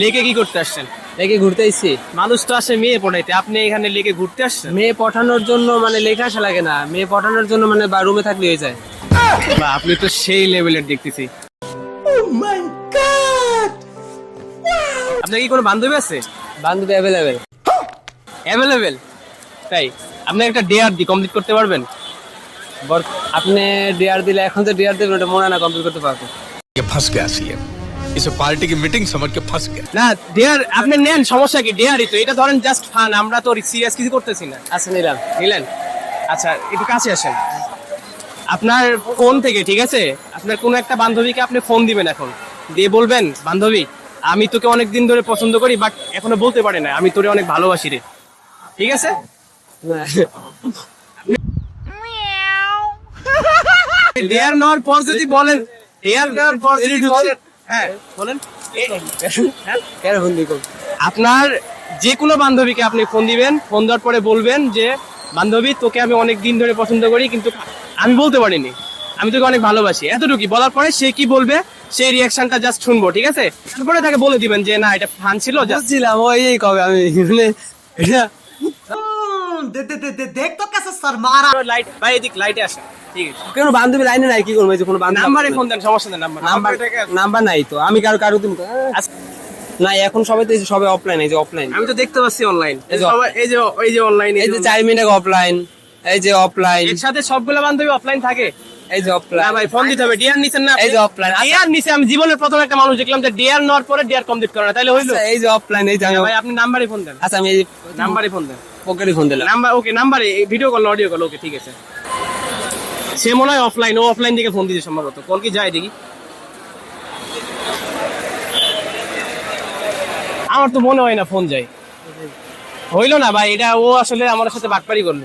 লেকে কি করতে আসছেন? লেকে ঘুরতে আসছি মানুষ তো আসে মেয়ে পড়াইতে আপনি এখানে লেকে ঘুরতে আসছেন? মেয়ে পাঠানোর জন্য মানে লেখা আসা লাগে না। মেয়ে পাঠানোর জন্য মানে বা রুমে থাকলে হয়ে যায়। বা আপনি তো সেই লেভেলের দেখতেছি। oh আপনার কি কোনো বান্ধবী আছে? বান্ধবী অ্যাভেলেবেল অ্যাভেলেবেল তাই আপনি একটা ডেয়ার দি কমপ্লিট করতে পারবেন? আপনি ডেয়ার দিলে এখন তো ডেয়ার দেবেন ওটা মনে না কমপ্লিট করতে পারবেন ফাঁস গেছি। इसे पार्टी की मीटिंग समझ के फंस गया না ডেয়ার আপনি নেন সমস্যা কি ডেয়ারই তো এটা ধরেন জাস্ট ফান আমরা তো সিরিয়াস কিছু করতেছি না আচ্ছা নিলাম নিলেন আচ্ছা একটু কাছে আসেন আপনার ফোন থেকে ঠিক আছে আপনার কোনো একটা বান্ধবীকে আপনি ফোন দিবেন এখন দিয়ে বলবেন বান্ধবী আমি তোকে অনেক দিন ধরে পছন্দ করি বাট এখনো বলতে পারি না আমি তোরে অনেক ভালোবাসি রে ঠিক আছে ডেয়ার নেওয়ার পর যদি বলেন ডেয়ার নেওয়ার পর যদি বলেন হ্যাঁ। বলেন। হ্যাঁ। আপনার যে কোনো বান্ধবীকে আপনি ফোন দিবেন ফোন দেওয়ার পরে বলবেন যে বান্ধবী তোকে আমি অনেক দিন ধরে পছন্দ করি কিন্তু আমি বলতে পারিনি। আমি তোকে অনেক ভালোবাসি। এতটুকু বলার পরে সে কি বলবে? সেই রিয়াকশনটা জাস্ট শুনব ঠিক আছে? তারপরে তাকে বলে দিবেন যে না এটা ফান ছিল বুঝছিলাম ওই এই কবে আমি মানে এটা দেখ তো কাছে শর্মা। লাইট ভাই এদিক লাইটে আসে ঠিক আছে কোনো বান্ধবী লাইনে নাই কি করব এই যে কোনো বান্ধবী নাম্বারে ফোন দেন সমস্যা নেই নাম্বার নাম্বার নাম্বার নাই তো আমি কারও কারও তুমি না এখন সবাই তো সবাই অফলাইন এই যে অফলাইন আমি তো দেখতে পাচ্ছি অনলাইন এই যে- এই যে অনলাইন এই যে চার মিনিট অফলাইন এই যে অফলাইন এর সাথে সবগুলো বান্ধবী অফলাইন থাকে এই যে অফলাইন ভাই ফোন দিতে হবে ডিয়ার নিছেন না এই যে। আচ্ছা। ডিয়ার নিছে আমি জীবনের প্রথম একটা মানুষ দেখলাম যে ডিয়ার নেওয়ার পরে ডিয়ার কমপ্লিট করে না তাইলে হইল এই যে অফলাইন এই যে ভাই আপনি নাম্বারে ফোন দেন আচ্ছা আমি এই নাম্বারে ফোন দেন পকেটে ফোন দিলাম নাম্বার ওকে নাম্বারে video call audio call okay ঠিক আছে সে মনে হয় অফলাইন ও অফলাইন দিকে ফোন দিতে সম্ভবত। কল কি যায় দেখি। আমার তো মনে হয় না ফোন যায়। হইল না ভাই, এটা ও আসলে আমার সাথে বাটপারি করল।